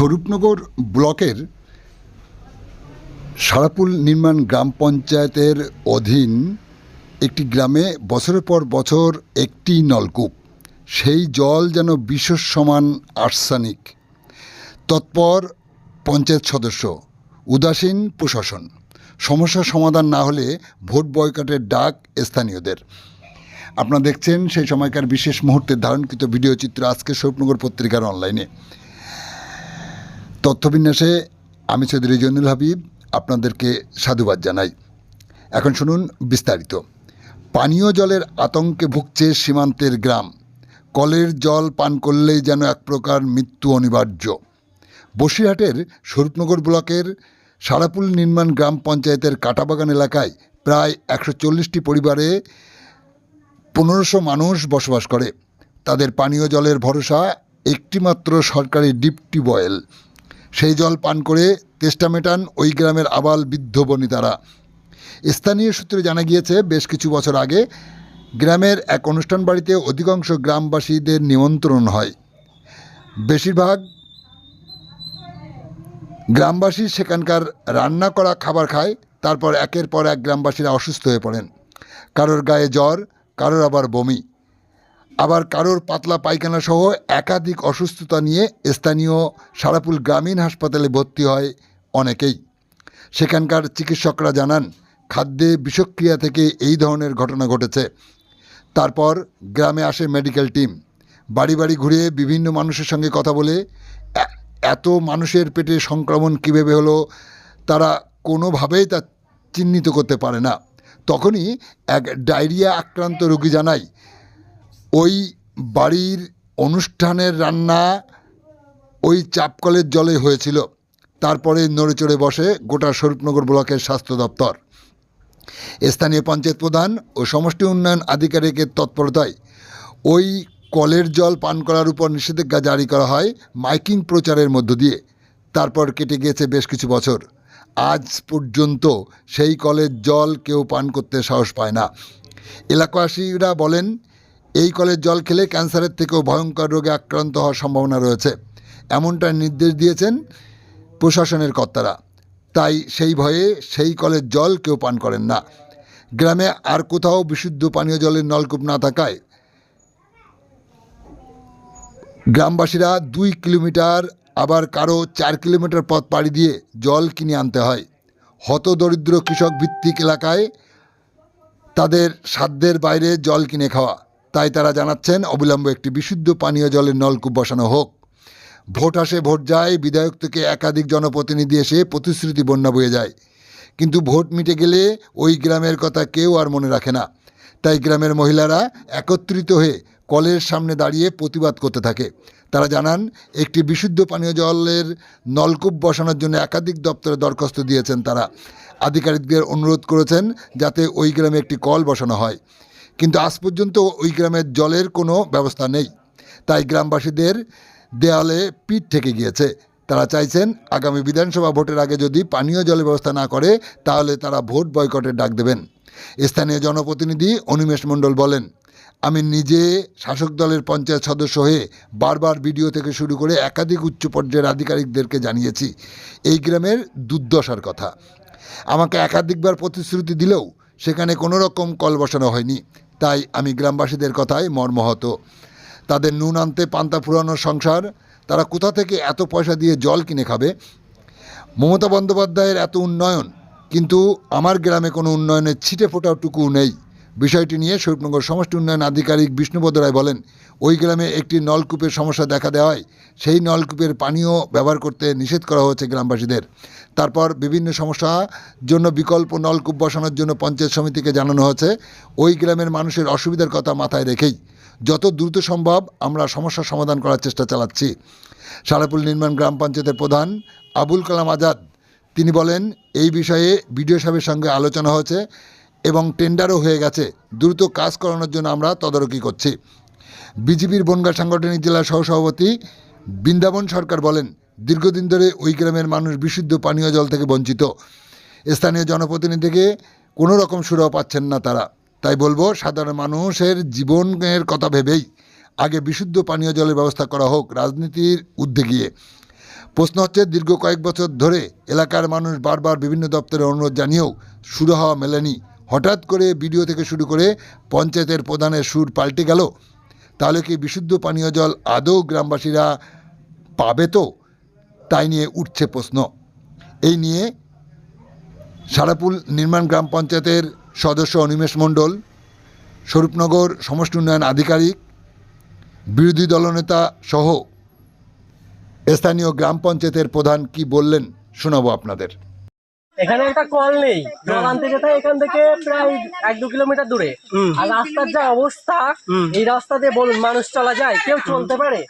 স্বরূপনগর ব্লকের সারাপুল নির্মাণ গ্রাম পঞ্চায়েতের অধীন একটি গ্রামে বছরের পর বছর একটি নলকূপ। সেই জল যেন বিশ্বর সমান আর্সানিক। তৎপর পঞ্চায়েত সদস্য, উদাসীন প্রশাসন। সমস্যার সমাধান না হলে ভোট বয়কটের ডাক স্থানীয়দের। আপনারা দেখছেন সেই সময়কার বিশেষ মুহূর্তে ধারণকৃত ভিডিও চিত্র আজকে স্বপ্নগর পত্রিকার অনলাইনে। তথ্যবিন্যাসে আমি সৈয়দ রিজনুল হাবিব আপনাদেরকে সাধুবাদ জানাই। এখন শুনুন বিস্তারিত। পানীয় জলের আতঙ্কে ভুগছে সীমান্তের গ্রাম। কলের জল পান করলেই যেন এক প্রকার মৃত্যু অনিবার্য। বসিরহাটের স্বরূপনগর ব্লকের সারাপুল নির্মাণ গ্রাম পঞ্চায়েতের কাটাবাগান এলাকায় প্রায় একশো চল্লিশটি পরিবারে পনেরোশো মানুষ বসবাস করে। তাদের পানীয় জলের ভরসা একটিমাত্র সরকারি ডিপ টিউবওয়েল সেই জল পান করে তেষ্টা মেটান ওই গ্রামের আবাল বৃদ্ধ বনিতারা। স্থানীয় সূত্রে জানা গিয়েছে, বেশ কিছু বছর আগে গ্রামের এক অনুষ্ঠান বাড়িতে অধিকাংশ গ্রামবাসীদের নিমন্ত্রণ হয়। বেশিরভাগ গ্রামবাসী সেখানকার রান্না করা খাবার খায়, তারপর একের পর এক গ্রামবাসীরা অসুস্থ হয়ে পড়েন। কারোর গায়ে জ্বর, কারোর আবার বমি। আবার কারোর পাতলা পায়খানা সহ একাধিক অসুস্থতা নিয়ে স্থানীয় সারাপুল গ্রামীণ হাসপাতালে ভর্তি হয় অনেকেই। সেখানকার চিকিৎসকরা জানান, খাদ্যে বিষক্রিয়া থেকে এই ধরনের ঘটনা ঘটেছে। তারপর গ্রামে আসে মেডিকেল টিম। বাড়ি বাড়ি ঘুরে বিভিন্ন মানুষের সঙ্গে কথা বলে এত মানুষের পেটে সংক্রমণ কীভাবে হলো, তারা কোনোভাবেই তা চিহ্নিত করতে পারে না। তখনই এক ডায়রিয়া আক্রান্ত রোগী জানায় ওই বাড়ির অনুষ্ঠানের রান্না ওই চাপকলের জলে হয়েছিল। তারপরে নড়ে চড়ে বসে গোটা স্বরূপনগর ব্লকের স্বাস্থ্য দপ্তর। স্থানীয় পঞ্চায়েত প্রধান ও সমষ্টি উন্নয়ন আধিকারিকের তৎপরতায় ওই কলের জল পান করার উপর নিষেধাজ্ঞা জারি করা হয় মাইকিং প্রচারের মধ্য দিয়ে। তারপর কেটে গিয়েছে বেশ কিছু বছর। আজ পর্যন্ত সেই কলের জল কেউ পান করতে সাহস পায় না। এলাকাবাসীরা বলেন এই কলের জল খেলে ক্যান্সারের থেকেও ভয়ঙ্কর রোগে আক্রান্ত হওয়ার সম্ভাবনা রয়েছে। এমনটা নির্দেশ দিয়েছেন প্রশাসনের কর্তারা। তাই সেই ভয়ে সেই কলের জল কেউ পান করেন না। গ্রামে আর কোথাও বিশুদ্ধ পানীয় জলের নলকূপ না থাকায় গ্রামবাসীরা দুই কিলোমিটার, আবার কারও চার কিলোমিটার পথ পাড়ি দিয়ে জল কিনে আনতে হয়। হতদরিদ্র কৃষক ভিত্তিক এলাকায় তাদের সাধ্যের বাইরে জল কিনে খাওয়া। তাই তারা জানাচ্ছেন, অবিলম্বে একটি বিশুদ্ধ পানীয় জলের নলকূপ বসানো হোক। ভোট আসে, ভোট যায়, বিধায়ক থেকে একাধিক জনপ্রতিনিধি এসে প্রতিশ্রুতি বন্যা বয়ে যায়। কিন্তু ভোট মিটে গেলে ওই গ্রামের কথা কেউ আর মনে রাখে না। তাই গ্রামের মহিলারা একত্রিত হয়ে কলের সামনে দাঁড়িয়ে প্রতিবাদ করতে থাকে। তারা জানান, একটি বিশুদ্ধ পানীয় জলের নলকূপ বসানোর জন্য একাধিক দপ্তরে দরখাস্ত দিয়েছেন তারা। আধিকারিকদের অনুরোধ করেছেন যাতে ওই গ্রামে একটি কল বসানো হয়। কিন্তু আজ পর্যন্ত ওই গ্রামের জলের কোনো ব্যবস্থা নেই। তাই গ্রামবাসীদের দেয়ালে পিঠ থেকে গিয়েছে। তারা চাইছেন আগামী বিধানসভা ভোটের আগে যদি পানীয় জলের ব্যবস্থা না করে, তাহলে তারা ভোট বয়কটের ডাক দেবেন। স্থানীয় জনপ্রতিনিধি অনিমেষ মণ্ডল বলেন, আমি নিজে শাসক দলের পঞ্চায়েত সদস্য হয়ে বারবার ভিডিও থেকে শুরু করে একাধিক উচ্চ পর্যায়ের আধিকারিকদেরকে জানিয়েছি। এই গ্রামের দুর্দশার কথা। আমাকে একাধিকবার প্রতিশ্রুতি দিলেও সেখানে কোনো রকম কল বসানো হয়নি। তাই আমি গ্রামবাসীদের কথায় মর্মহত। তাদের নুন আনতে পান্তা ফুরানোর সংসার, তারা কোথা থেকে এত পয়সা দিয়ে জল কিনে খাবে? মমতা বন্দ্যোপাধ্যায়ের এত উন্নয়ন, কিন্তু আমার গ্রামে কোনো উন্নয়নের ছিটে ফোটাটুকু নেই। বিষয়টি নিয়ে স্বরূপনগর সমষ্টি উন্নয়ন আধিকারিক বিষ্ণুপদ রায় বলেন, ওই গ্রামে একটি নলকূপের সমস্যা দেখা দেওয়ায় সেই নলকূপের পানীয় ব্যবহার করতে নিষেধ করা হয়েছে গ্রামবাসীদের। তারপর বিভিন্ন সমস্যার জন্য বিকল্প নলকূপ বসানোর জন্য পঞ্চায়েত সমিতিকে জানানো হয়েছে। ওই গ্রামের মানুষের অসুবিধার কথা মাথায় রেখেই যত দ্রুত সম্ভব আমরা সমস্যার সমাধান করার চেষ্টা চালাচ্ছি। সারাপুল নির্মাণ গ্রাম পঞ্চায়েতের প্রধান আবুল কালাম আজাদ, তিনি বলেন, এই বিষয়ে বিডিও সাহেবের সঙ্গে আলোচনা হয়েছে। এবং টেন্ডারও হয়ে গেছে। দ্রুত কাজ করানোর জন্য আমরা তদারকি করছি। বিজেপির বনগাঁ সাংগঠনিক জেলার সহসভাপতি বৃন্দাবন সরকার বলেন, দীর্ঘদিন ধরে ওই গ্রামের মানুষ বিশুদ্ধ পানীয় জল থেকে বঞ্চিত। স্থানীয় জনপ্রতিনিধিকে কোনো রকম সুরাহ পাচ্ছেন না তারা। তাই বলব, সাধারণ মানুষের জীবনের কথা ভেবেই আগে বিশুদ্ধ পানীয় জলের ব্যবস্থা করা হোক রাজনীতির ঊর্ধ্বে গিয়ে প্রশ্ন হচ্ছে, দীর্ঘ কয়েক বছর ধরে এলাকার মানুষ বারবার বিভিন্ন দপ্তরে অনুরোধ জানিয়েও শুরু হওয়া মেলেনি। হঠাৎ করে ভিডিও থেকে শুরু করে পঞ্চায়েতের প্রধানের সুর পাল্টে গেল। তাহলে কি বিশুদ্ধ পানীয় জল আদৌ গ্রামবাসীরা পাবে তো? তাই নিয়ে উঠছে প্রশ্ন। এই নিয়ে সারাপুল নির্মাণ গ্রাম পঞ্চায়েতের সদস্য অনিমেষ মণ্ডল, স্বরূপনগর সমষ্টি উন্নয়ন আধিকারিক, বিরোধী দলনেতা সহ স্থানীয় গ্রাম পঞ্চায়েতের প্রধান কি বললেন শোনাবো আপনাদের। এখানে একটা কল নেই। জল আনতে যেতে এখান থেকে প্রায় এক দু কিলোমিটার দূরে। আর রাস্তার যা অবস্থা এই রাস্তা দিয়ে বলুন মানুষ চলা যায় কেউ চলতে পারে?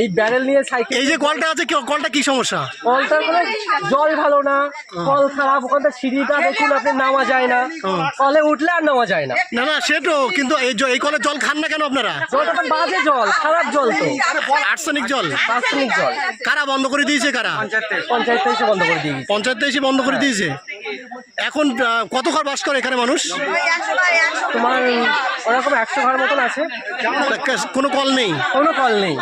এই ব্যারেল নিয়ে সাইকেল এই যে কলটা আছে কলটা কি সমস্যা? কলটার কোনো জল ভালো না কল খারাপ ওখান থেকে সিঁড়িটা দেখুন আপনি নামা যায় না। কলে উঠলে আর নামা যায় না। না না সে তো কিন্তু এই এই কলের জল খান না কেন আপনারা? জলটা তো বাজে জল খারাপ জল তো। আর্সেনিক জল? আর্সেনিক জল। কারা বন্ধ করে দিয়েছে কারা? পঞ্চায়েত থেকে বন্ধ করে দিয়েছে পঞ্চায়েত এসে বন্ধ করে দিয়েছে। এখন আহ, কত ঘর বাস করে এখানে মানুষ? তোমার ওরকম একশো ঘর মতন আছে। কোনো কল নেই? কোনো কল নেই।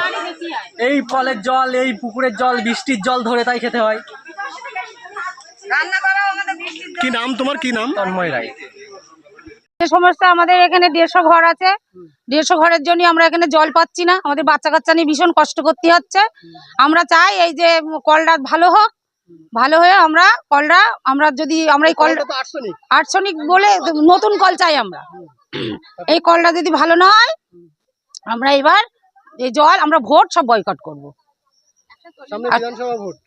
এই কলের জল এই পুকুরের জল বৃষ্টির জল ধরে তাই খেতে হয়। কি নাম তোমার? কি নাম? তন্ময় রায়। যে সমস্যা আমাদের এখানে দেড়শো ঘর আছে। দেড়শো ঘরের জন্য আমরা এখানে জল পাচ্ছি না। আমাদের বাচ্চা কাচ্চা নিয়ে ভীষণ কষ্ট করতে হচ্ছে। আমরা চাই এই যে কলটা ভালো হোক ভালো হয়ে আমরা কলটা আমরা যদি আমরা এই কল তো আর্সেনিক। বলে নতুন কল চাই আমরা। এই কলটা যদি ভালো না হয় আমরা এবার এই জল আমরা ভোট সব বয়কট করব।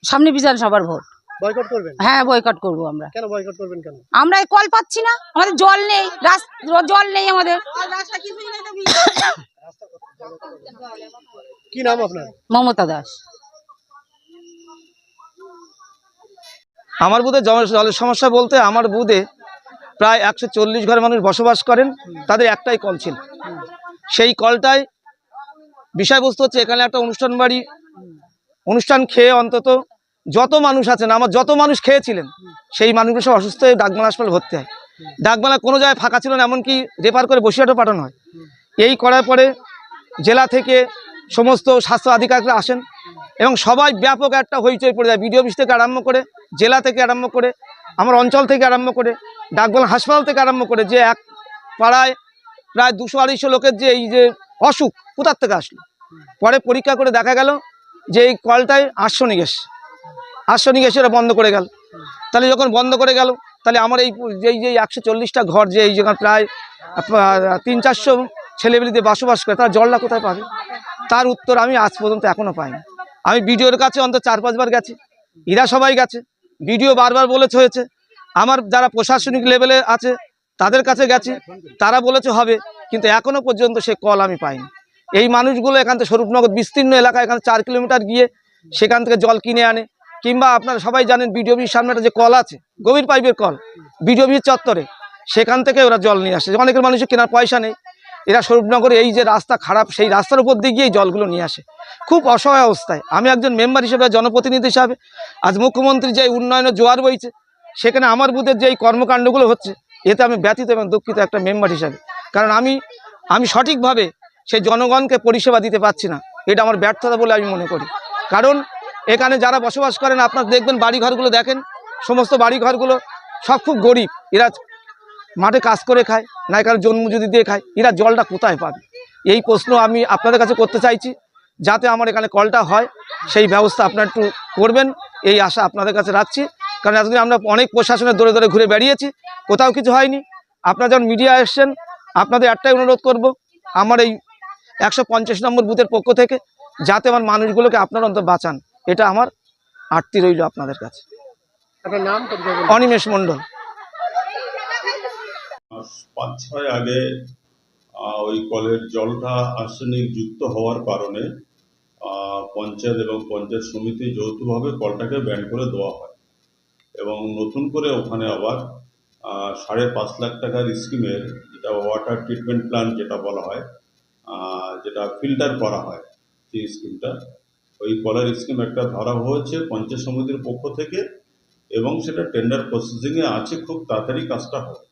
সামনে বিধানসভার ভোট। বয়কট করবেন? হ্যাঁ বয়কট করব আমরা। কেন বয়কট করবেন কেন? আমরা এই কল পাচ্ছি না আমাদের জল নেই জল নেই আমাদের। কি নাম আপনার? মমতা দাস। আমার বুধে জলের সমস্যা বলতে আমার বুধে প্রায় একশো চল্লিশ ঘর মানুষ বসবাস করেন, তাদের একটাই কল ছিল। সেই কলটায় বিষয়বস্তু হচ্ছে এখানে একটা অনুষ্ঠান বাড়ি, অনুষ্ঠান খেয়ে অন্তত যত মানুষ আছেন, আমার যত মানুষ খেয়েছিলেন, সেই মানুষগুলো সব অসুস্থ হয়ে ডাকমালা হাসপাতালে ভর্তি হয়। ডাকমালা কোনো জায়গায় ফাঁকা ছিল না, এমনকি রেফার করে বসিরহাটও পাঠানো হয়। এই করার পরে জেলা থেকে সমস্ত স্বাস্থ্য আধিকারিকরা আসেন এবং সবাই ব্যাপক একটা হইচই পড়ে যায়। বিডিও অফিস থেকে আরম্ভ করে, জেলা থেকে আরম্ভ করে, আমার অঞ্চল থেকে আরম্ভ করে, ডাকবাংলা হাসপাতাল থেকে আরম্ভ করে যে এক পাড়ায় প্রায় দুশো আড়াইশো লোকের যে এই যে অসুখ, কোথার থেকে আসলো? পরে পরীক্ষা করে দেখা গেল যে এই কলটায় আর্সনিক এসছে আর্সনিক এসে ওরা বন্ধ করে গেল। তাহলে যখন বন্ধ করে গেল, তাহলে আমার এই যেই যে একশো চল্লিশটা ঘর যে এই যেখানে প্রায় তিন চারশো ছেলেমেয়েদের বসবাস করে, তারা জলটা কোথায় পাবে? তার উত্তর আমি আজ পর্যন্ত এখনও পাইনি। আমি বিডিওর কাছে অন্তত চার পাঁচবার গেছি। এরা সবাই গেছে। ভিডিও বারবার বলেছে হয়েছে। আমার যারা প্রশাসনিক লেভেলে আছে, তাদের কাছে গেছি। তারা বলেছে হবে। কিন্তু এখনও পর্যন্ত সে কল আমি পাইনি। এই মানুষগুলো এখান থেকে স্বরূপনগর বিস্তীর্ণ এলাকা, এখানে চার কিলোমিটার গিয়ে সেখান থেকে জল কিনে আনে। কিংবা আপনারা সবাই জানেন বিডিওবির সামনে একটা যে কল আছে, গভীর পাইপের কল, বিডিওবির চত্বরে। সেখান থেকে ওরা জল নিয়ে আসে। অনেকের মানুষের কেনার পয়সা নেই। এরা স্বরূপনগরে এই যে রাস্তা খারাপ, সেই রাস্তার উপর দিয়ে গিয়ে জলগুলো নিয়ে আসে। খুব অসহায় অবস্থায়। আমি একজন মেম্বার হিসেবে, জনপ্রতিনিধি হিসাবে, আজ মুখ্যমন্ত্রী যে উন্নয়নের জোয়ার বইছে, সেখানে আমার বুথের যে এই কর্মকাণ্ডগুলো হচ্ছে, এতে আমি ব্যথিত এবং দুঃখিত একটা মেম্বার হিসাবে। কারণ আমি আমি সঠিকভাবে সেই জনগণকে পরিষেবা দিতে পারছি না। এটা আমার ব্যর্থতা বলে আমি মনে করি। কারণ এখানে যারা বসবাস করেন, আপনারা দেখবেন বাড়িঘরগুলো দেখেন, সমস্ত বাড়িঘরগুলো সব খুব গরিব। এরা মাঠে কাজ করে খায় না কারও জন্মজুদি দিয়ে খায় এরা জলটা কোথায় পাবে? এই প্রশ্ন আমি আপনাদের কাছে করতে চাইছি যাতে আমার এখানে কলটা হয় সেই ব্যবস্থা আপনারা একটু করবেন এই আশা আপনাদের কাছে রাখছি। কারণ এতদিন আমরা অনেক প্রশাসনের দৌড়ে দৌড়ে ঘুরে বেরিয়েছি কোথাও কিছু হয়নি। আপনারা যখন মিডিয়া এসছেন আপনাদের একটাই অনুরোধ করব আমার এই একশো পঞ্চাশ নম্বর বুথের পক্ষ থেকে যাতে আমার মানুষগুলোকে আপনারা অন্তত বাঁচান। এটা আমার আরতি রইল আপনাদের কাছে। অনিমেষ মণ্ডল। পাঁচ ছয় আগে ওই কলের জলটা আর্সেনিক যুক্ত হওয়ার কারণে পঞ্চায়েত এবং পঞ্চায়েত সমিতি যৌথভাবে কলটাকে ব্যান করে দেওয়া হয়। এবং নতুন করে ওখানে আবার সাড়ে পাঁচ লাখ টাকার স্কিমের যেটা ওয়াটার ট্রিটমেন্ট প্ল্যান যেটা বলা হয় যেটা ফিল্টার করা হয়, সেই স্কিমটা, ওই কলের স্কিম একটা ধরা হয়েছে পঞ্চায়েত সমিতির পক্ষ থেকে এবং সেটা টেন্ডার প্রসেসিংয়ে আছে, খুব তাড়াতাড়ি কাজটা হবে।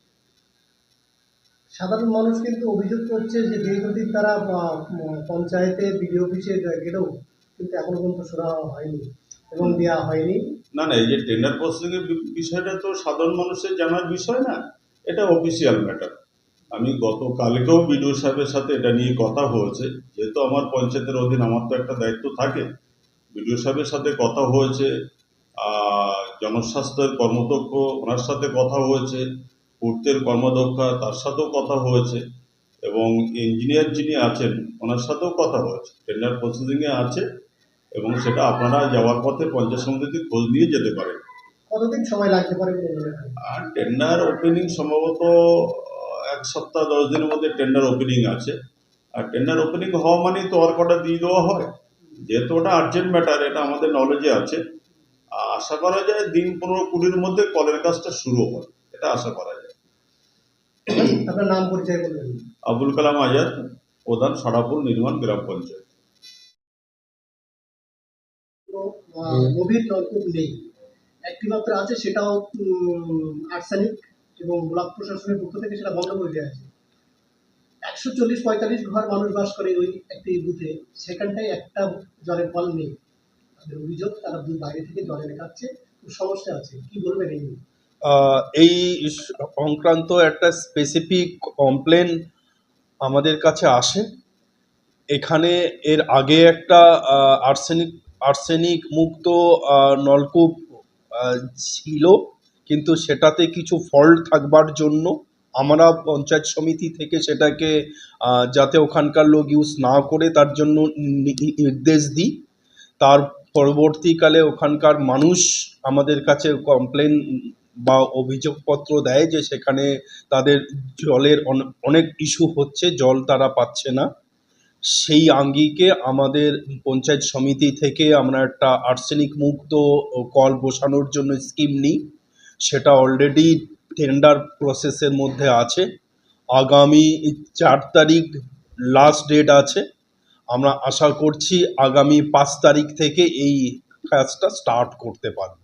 সাধারণ মানুষ কিন্তু অভিযোগ করছে যে দীর্ঘদিন তারা পঞ্চায়েতে, বিডিও অফিসে গেলেও কিন্তু এখনও পর্যন্ত শোনা হয়নি এবং দেওয়া হয়নি। না না, এই যে টেন্ডার প্রসেসিং এর বিষয়টা তো সাধারণ মানুষের জানার বিষয় না, এটা অফিসিয়াল ম্যাটার আমি গতকালকেও বিডিও সাহেবের সাথে এটা নিয়ে কথা হয়েছে, যেহেতু আমার পঞ্চায়েতের অধীন আমার তো একটা দায়িত্ব থাকে। বিডিও সাহেবের সাথে কথা হয়েছে জনস্বাস্থ্যের কর্মদক্ষ ওনার সাথে কথা হয়েছে পূর্তের কর্মদক্ষা তার সাথেও কথা হয়েছে এবং ইঞ্জিনিয়ার যিনি আছেন ওনার সাথেও কথা হয়েছে। টেন্ডার প্রসেসিংয়ে আছে এবং সেটা আপনারা যাওয়ার পথে পঞ্চায়েত সমিতিতে খোঁজ নিয়ে যেতে পারেন। কতদিন সময় লাগতে পারে আর টেন্ডার ওপেনিং সম্ভবত এক সপ্তাহ দশ দিনের মধ্যে টেন্ডার ওপেনিং আছে। আর টেন্ডার ওপেনিং হওয়া মানেই তো ওয়ার্কটা দিয়ে দেওয়া হয়। যেহেতু ওটা আর্জেন্ট ম্যাটার এটা আমাদের নলেজে আছে। আশা করা যায় দিন পনেরো কুড়ির মধ্যে কলের কাজটা শুরু হয় এটা আশা করা যায়। আপনার নাম পরিচয় বলবেন। আবুল কালাম আজাদ প্রধান সারাপুর নির্মাণ গ্রাম পঞ্চায়েত। গভীর নলকূপ নেই। একটি মাত্র আছে সেটাও আর্সানিক এবং ব্লক প্রশাসনের পক্ষ থেকে সেটা বন্ধ করে দেওয়া আছে একশো চল্লিশ পঁয়তাল্লিশ ঘর মানুষ বাস করে ওই একটি বুথে। সেখানটায় একটা জলের কল নেই। তাদের অভিযোগ তারা বাইরে থেকে জল এনে খাচ্ছে সমস্যা আছে। কি বলবেন এই নিয়ে? এই সংক্রান্ত একটা স্পেসিফিক কমপ্লেন আমাদের কাছে আসে। এখানে এর আগে একটা আর্সেনিক আর্সেনিক মুক্ত নলকূপ ছিল। কিন্তু সেটাতে কিছু ফল্ট থাকবার জন্য আমরা পঞ্চায়েত সমিতি থেকে সেটাকে যাতে ওখানকার লোক ইউজ না করে তার জন্য নির্দেশ দিই। তার পরবর্তীকালে ওখানকার মানুষ আমাদের কাছে কমপ্লেন বা অভিযোগপত্র দেয় যে সেখানে তাদের জলের অন- অনেক ইস্যু হচ্ছে, জল তারা পাচ্ছে না। সেই আঙ্গিকে আমাদের পঞ্চায়েত সমিতি থেকে আমরা একটা আর্সেনিক মুক্ত কল বসানোর জন্য স্কিম নিই। সেটা অলরেডি টেন্ডার প্রসেসের মধ্যে আছে। আগামী চার তারিখ লাস্ট ডেট আছে। আমরা আশা করছি আগামী পাঁচ তারিখ থেকে এই কাজটা স্টার্ট করতে পারব।